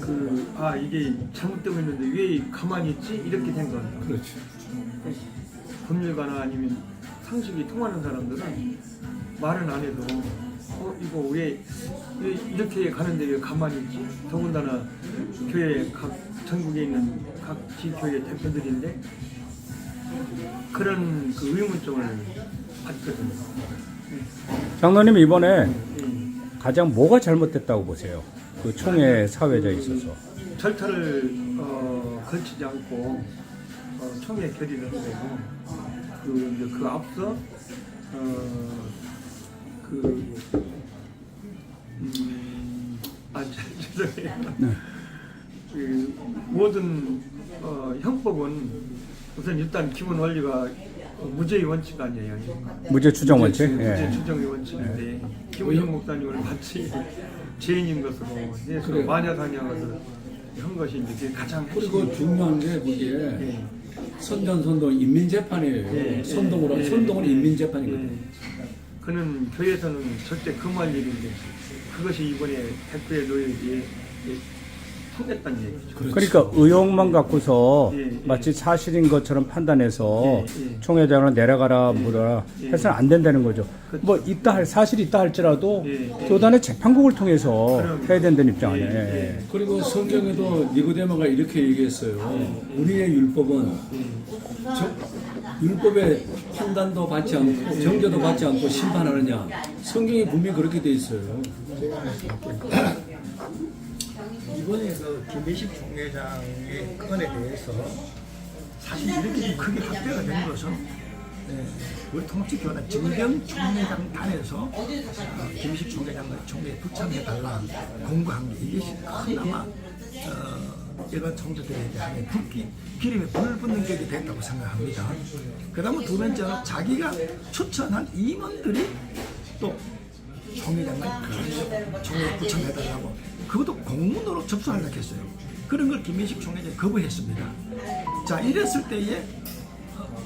그, 아, 이게 잘못되고 있는데 왜 가만히 있지? 이렇게 된 거예요. 그렇죠. 법률가나 아니면 상식이 통하는 사람들은 말은 안 해도 어 이거 왜, 왜 이렇게 가는데 왜 가만히 있지? 더군다나 교회 각 전국에 있는 각 지교회 대표들인데 그런 그 의문점을 받거든요. 장로님 이번에 예. 가장 뭐가 잘못됐다고 보세요? 그 총회 사회자에 있어서. 절차를 어, 거치지 않고 어, 총회 결의를 하고 그, 이제 그 앞서 어, 그 음, 아 죄- 죄송해요. 그 모든 어, 형법은 우선 일단 기본 원리가 어, 무죄의 원칙 아니에요. 무죄 추정 원칙. 무죄 예. 추정의 원칙인데 김우영 목사님을 같이 죄인인 것으로 해서 그래요. 마녀사냥을 한 것이 이제 그게 가장 그리고 핵심이에요. 중요한 게 그게 예. 선전선동 인민재판이에요. 예, 선동으로 예, 선동은 예, 인민재판이거든요. 예. 그는 교회에서는 절대 금할 일인데 그것이 이번에 놓여지 통 했다는 얘기죠. 그렇죠. 그러니까 의혹만 갖고서 예, 예. 마치 사실인 것처럼 판단해서 예, 예. 총회장을 내려가라 물어라 예. 해서는 안 된다는 거죠. 그렇죠. 뭐 있다 할 사실이 있다 할지라도 예, 예. 교단의 재판국을 통해서 그럼. 해야 된다는 입장 예, 아니에요. 예. 그리고 성경에도 니고데모가 이렇게 얘기했어요. 우리의 율법은 저- 율법의 판단도 받지 않고 정죄도 받지 않고 심판하느냐. 성경이 분명히 그렇게 돼 있어요. 이번에 그 김배식 총회장의 건에 대해서 사실 이렇게 좀 크게 확대가 된 것은 네, 우리 통치교단 정병 총회장 단에서 어, 김배식 총회장과 총회에 부참해달라 공고한 게 이게 그나마 어, 이런 총재들에 대한 불기, 기름에 불을 붙는 격이 됐다고 생각합니다. 그 다음에 두 번째는 자기가 추천한 임원들이 또 총회장을 그 총회에 부청해달라고 그것도 공문으로 접수하려고 했어요. 그런 걸 김민식 총회장이 거부했습니다. 자 이랬을 때에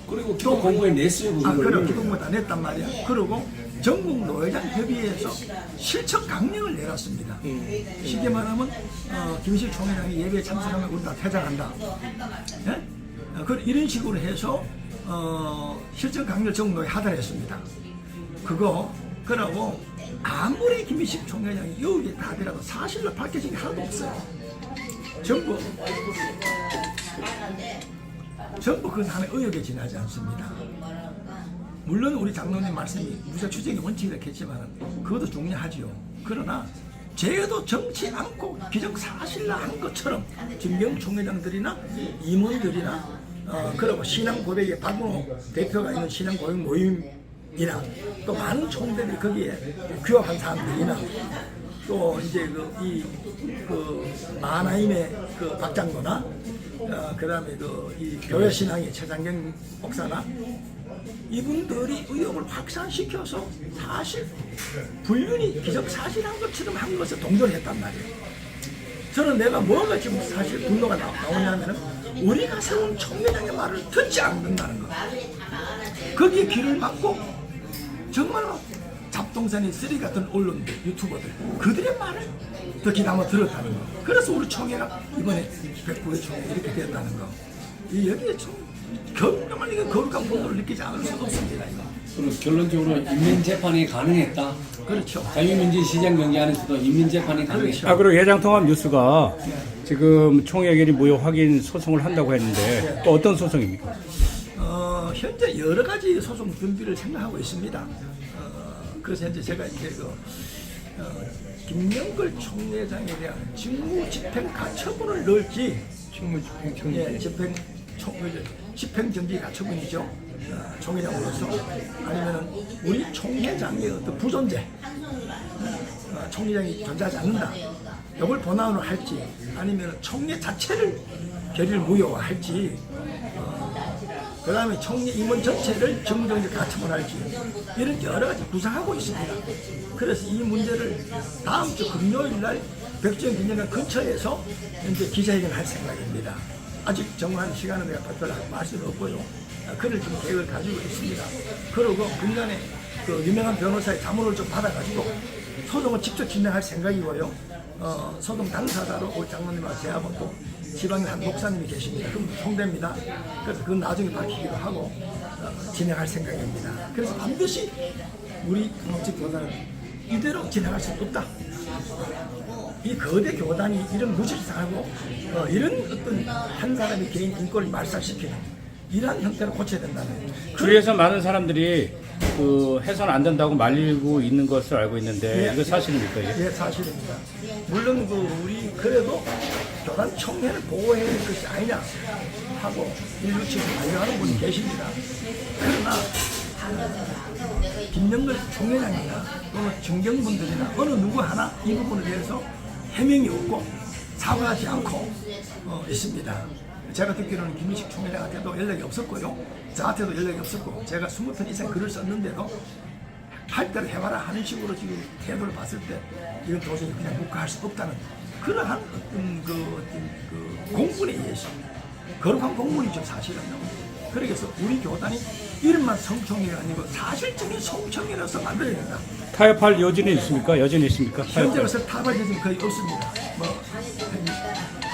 그리고 또 공고에 냈어요. 아 그럼. 기동부도 안 했단 말이야. 그리고 전국 노회장 협의회에서 실천 강령을 내놨습니다. 쉽게 말하면 어, 김식 총회장이 예배에 참석하면 우리 다 퇴장한다. 예? 어, 그 이런 식으로 해서 어, 실천 강령 전국 노회 하달했습니다. 그거 그러고 아무리 김민식 총회장이 여기에 다더라도 사실로 밝혀진 게 하나도 없어요. 전부 전부 그건 하나의 의혹에 지나지 않습니다. 물론 우리 장로님 말씀이 무죄 추정의 원칙이라 했지만 그것도 중요하지요. 그러나 죄도 정치 않고 기적 사실로 한 것처럼 진경 총회장들이나 임원들이나 어, 그리고 신앙 고백의 박은호 대표가 있는 신앙 고백 모임 이나 또 많은 총대들이 거기에 규합한 사람들이나 또 이제 그 이그 마나임의 그 박장로나 어, 그다음에 그 이 교회 신앙의 최장경 목사나 이분들이 의혹을 확산시켜서 사실 불륜이 기적사실한 것처럼 한 것에 동조했단 말이에요. 저는 내가 뭐가 지금 사실 분노가 나, 나오냐면은 우리가 세운 총회장의 말을 듣지 않는다는 거. 거기에 귀를 막고 정말로 잡동사니 쓰리 같은 언론들, 유튜버들 그들의 말을 더 귀담아 들었다는 거. 그래서 우리 총회가 이번에 백부의 총회 이렇게 됐다는 거. 이 여기에 좀 경감한 이거 거룩한 분노를 느끼지 않을 수 없습니다. 이거. 그리고 결론적으로 인민재판이 가능했다. 그렇죠. 자유민주 시장 경제 안에서도 인민재판이 가능했다. 아 그리고 예장통합 뉴스가 지금 총회견이 무효 확인 소송을 한다고 했는데 또 어떤 소송입니까? 어, 현재 여러 가지 소송 준비를 생각하고 있습니다. 어, 그래서 현재 제가 이제 그 어, 김명걸 총회장에 대한 직무 집행 가처분을 넣을지 직무 집행 정지. 예, 집행 총 그, 집행 정지 가처분이죠. 어, 총회장으로서 아니면은 우리 총회장의 어떤 부존재, 어, 총회장이 존재하지 않는다. 이걸 본안으로 할지 아니면 총회 자체를 결의를 무효화할지 그 다음에 총리 임원 전체를 정정적 가처분 할지 이런 여러 가지 구상하고 있습니다. 그래서 이 문제를 다음 주 금요일 날 백정 기념관 근처에서 이제 기자회견을 할 생각입니다. 아직 정확한 시간은 내가 발표를 할 수는 없고요. 아, 그를 좀 계획을 가지고 있습니다. 그리고 분간에 그 유명한 변호사의 자문을 좀 받아가지고 소송을 직접 진행할 생각이고요. 어, 소동 당사자로 우리 제하고 또 지방에 한 목사님이 계십니다. 그럼 송대입니다. 그래서 그건 나중에 밝히기로 하고 어, 진행할 생각입니다. 그래서 반드시 우리 강원직 교단은 이대로 진행할 수 없다. 이 거대 교단이 이런 무질서하고 어, 이런 어떤 한 사람의 개인 인권을 말살시키는 이러한 형태로 고쳐야 된다는 그런 주위에서 많은 사람들이 그 해서는 안 된다고 말리고 있는 것을 알고 있는데 예. 이거 사실입니까? 이게? 예, 사실입니다. 물론 그 우리 그래도 교단 총회를 보호해야 될 것이 아니냐 하고 일루치를 반려하는 분이 계십니다. 그러나 김영걸 총회장이나 또는 정경분들이나 어느 누구 하나 이 부분에 대해서 해명이 없고 사과하지 않고 어, 있습니다. 제가 듣기로는 김민식 총회장한테도 연락이 없었고요. 저한테도 연락이 없었고 제가 20편 이상 글을 썼는데도 할 대로 해봐라 하는 식으로 지금 태도를 봤을 때 이건 도저히 그냥 묵과할 수 없다는 그러한 어떤 그, 어떤 그 공문에 의해서 거룩한 공문이죠 사실은 그래서 우리 교단이 이름만 성총회가 아니고 사실적인 성총회로서 만들어야 된다 타협할 여지는 있습니까? 여지는 있습니까? 타협할. 현재로서 타발제는 거의 없습니다 뭐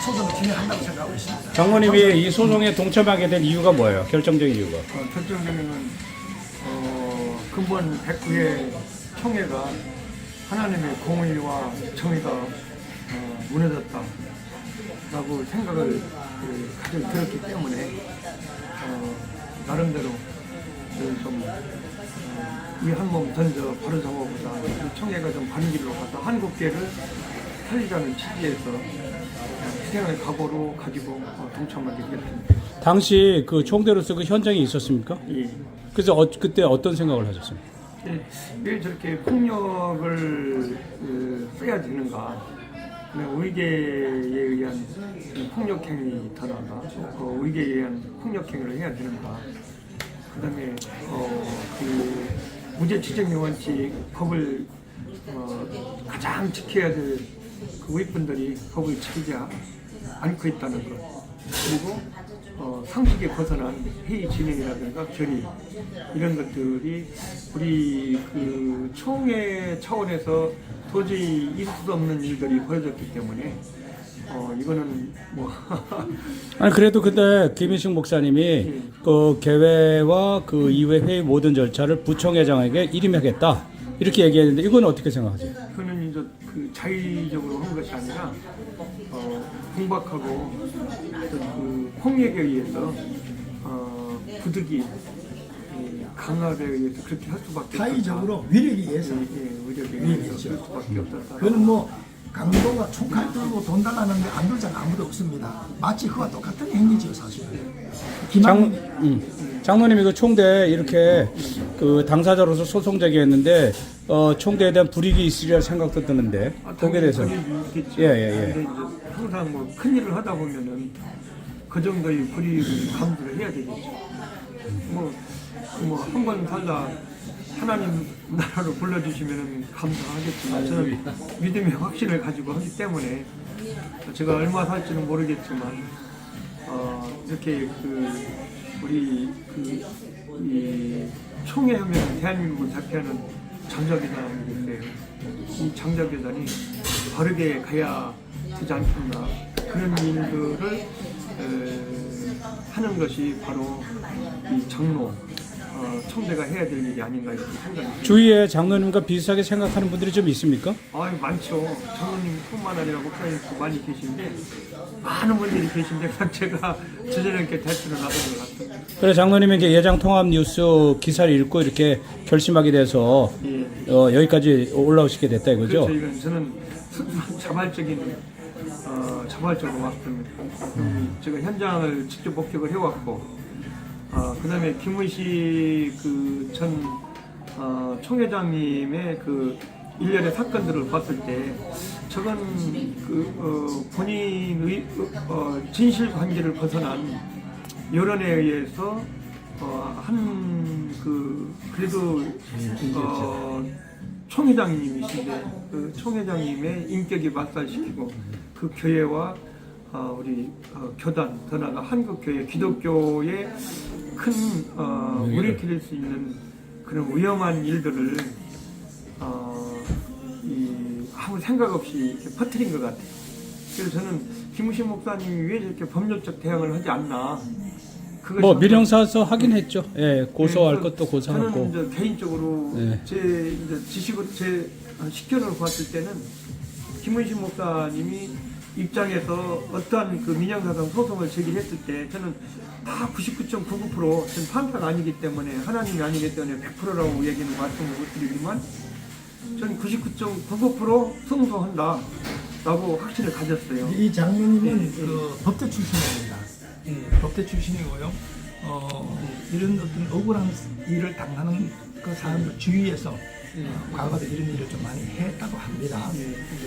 소송을 진행한다고 생각하고 있습니다 장모님이 이 소송에 동참하게 된 이유가 뭐예요? 결정적인 이유가? 어, 결정적인 건 어, 근본 109회 총회가 하나님의 공의와 정의가 어, 무너졌다라고 생각을 그, 가지고 들었기 때문에 어, 나름대로 그좀 어, 이한 몸 던져 바로 잡아보자 이 총회가 좀 바른 길로 가서 한국계를 살리자는 취지에서 어, 희생을 각오로 가지고 어, 동참하게 되었습니다. 당시 그 총대로서 그 현장에 있었습니까? 예. 그래서 어, 그때 어떤 생각을 하셨습니까? 예, 왜 저렇게 폭력을 그, 써야 되는가? 그냥 의계에 의한 폭력행위 더나가 어, 의계에 의한 폭력행위를 해야 되는가? 그다음에 어, 그 무죄 추정의 원칙 법을 어, 가장 지켜야 될그 우익분들이 법을 지키지 않고 있다는 것. 그리고 어, 상식에 벗어난 회의 진행이라든가 결의 이런 것들이 우리 그 총회 차원에서 도저히 있을 수 없는 일들이 벌어졌기 때문에 어, 이거는 뭐 아니 그래도 근데 김인식 목사님이 그 개회와 그 이회 회의 모든 절차를 부총회장에게 일임하겠다. 이렇게 얘기했는데 이건 어떻게 생각하세요? 그는 이제 그 자의적으로 한 것이 아니라 어떤 그 폭력에 의해서 어, 부득이 이 강압에 의해서 그렇게 할 수밖에 없다. 타의적으로 위력에 의해서 예, 예, 의력에 위력이죠. 의해서 그럴 수밖에 없었다. 그건 뭐 강도가 총칼 들고 돈 달라는데 안 들자는 아무도 없습니다. 마치 그와 똑같은 행위죠 사실. 장, 김한 음, 장로님이 그 총대 이렇게 그 당사자로서 소송 제기했는데 어, 총대에 대한 불이익이 있으리라 생각도 드는데 아, 거기에 대해서. 예, 예, 예. 항상 뭐 큰일을 하다 보면은 그 정도의 불이익을 감수를 해야 되겠죠. 뭐, 뭐, 한 번 살다 하나님 나라로 불러주시면은 감사하겠지만 저는 믿음의 확신을 가지고 하기 때문에 제가 얼마 살지는 모르겠지만 어, 이렇게 그 우리 그이 총회 하면 대한민국을 대표하는 장자계단인데 이 장자계단이 바르게 가야 되지 않겠나. 그런 일들을 에, 하는 것이 바로 이 장로 어, 청대가 해야 될 일이 아닌가 이렇게 생각이 듭니다. 주위에 장로님과 비슷하게 생각하는 분들이 좀 있습니까? 아 많죠. 장로님뿐만 아니라 목사님도 많이 계신데 많은 분들이 계신데 그냥 제가 저저렇게 대처를 하던 것 같아요. 그래 장로님이 이제 예장 통합 뉴스 기사를 읽고 이렇게 결심하게 돼서 예. 어, 여기까지 올라오시게 됐다 이거죠? 그렇죠. 이건 저는 순수한 자발적인 어, 자발적으로 왔습니다. 음, 제가 현장을 직접 목격을 해왔고, 어, 그다음에 김의식 그전 어, 총회장님의 그 일련의 사건들을 봤을 때, 저건 그 어, 본인의 어, 진실 관계를 벗어난 여론에 의해서 어, 한그 그래도 어, 총회장님이신데 그 총회장님의 인격이 맞살시키고 그 교회와 어, 우리 어, 교단 더 나아가 한국 교회 기독교에 큰 어, 무리킬릴 수 있는 그런 위험한 일들을 어, 이 아무 생각 없이 이렇게 퍼뜨린 것 같아요. 그래서 저는 김우신 목사님이 왜 이렇게 법률적 대응을 하지 않나. 뭐 민형사서 하긴 했죠. 예, 고소할 네, 것도 고소하고. 저는 이제 개인적으로 네. 제 이제 지식을 제 식견으로 봤을 때는 김은신 목사님이 입장에서 어떠한 그 민영사상 소송을 제기했을 때 저는 다 99.99% 저는 판사가 아니기 때문에 하나님이 아니기 때문에 100%라고 얘기는 말씀을 못 드리지만 저는 99.99% 승소한다 라고 확신을 가졌어요. 이 장로님은 그 법대 출신입니다. 법대 출신이고요. 어, 이런 어떤 억울한 일을 당하는 그 사람들 주위에서 어, 과거에 이런 일을 좀 많이 했다고 합니다.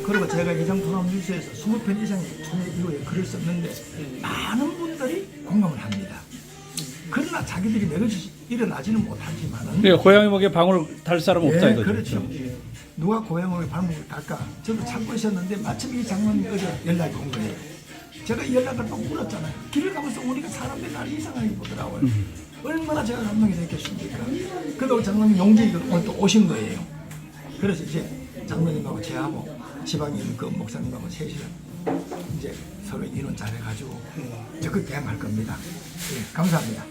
그리고 제가 이장 토남 뉴스에서 20편 이상의 총회 이후에 글을 썼는데 많은 분들이 공감을 합니다. 그러나 자기들이 매거지 일어나지는 못하지만은 예, 고양이 목에 방울 달 사람 없다 예, 이거죠. 그렇죠. 누가 고향으로 발목을 갈까? 저도 찾고 있었는데 마침 이 장로님 어제 연락이 온 거예요. 제가 이 연락을 또 물었잖아요. 길을 가면서 우리가 사람들이 나를 이상하게 보더라고요. 얼마나 제가 감동이 됐겠습니까? 그러고 장로님 용기가 오늘 또 오신 거예요. 그래서 이제 장로님하고 제하고 지방에 있는 그 목사님하고 셋이서 이제 서로 인원 잘해가지고 적극 대응할 겁니다. 예, 감사합니다.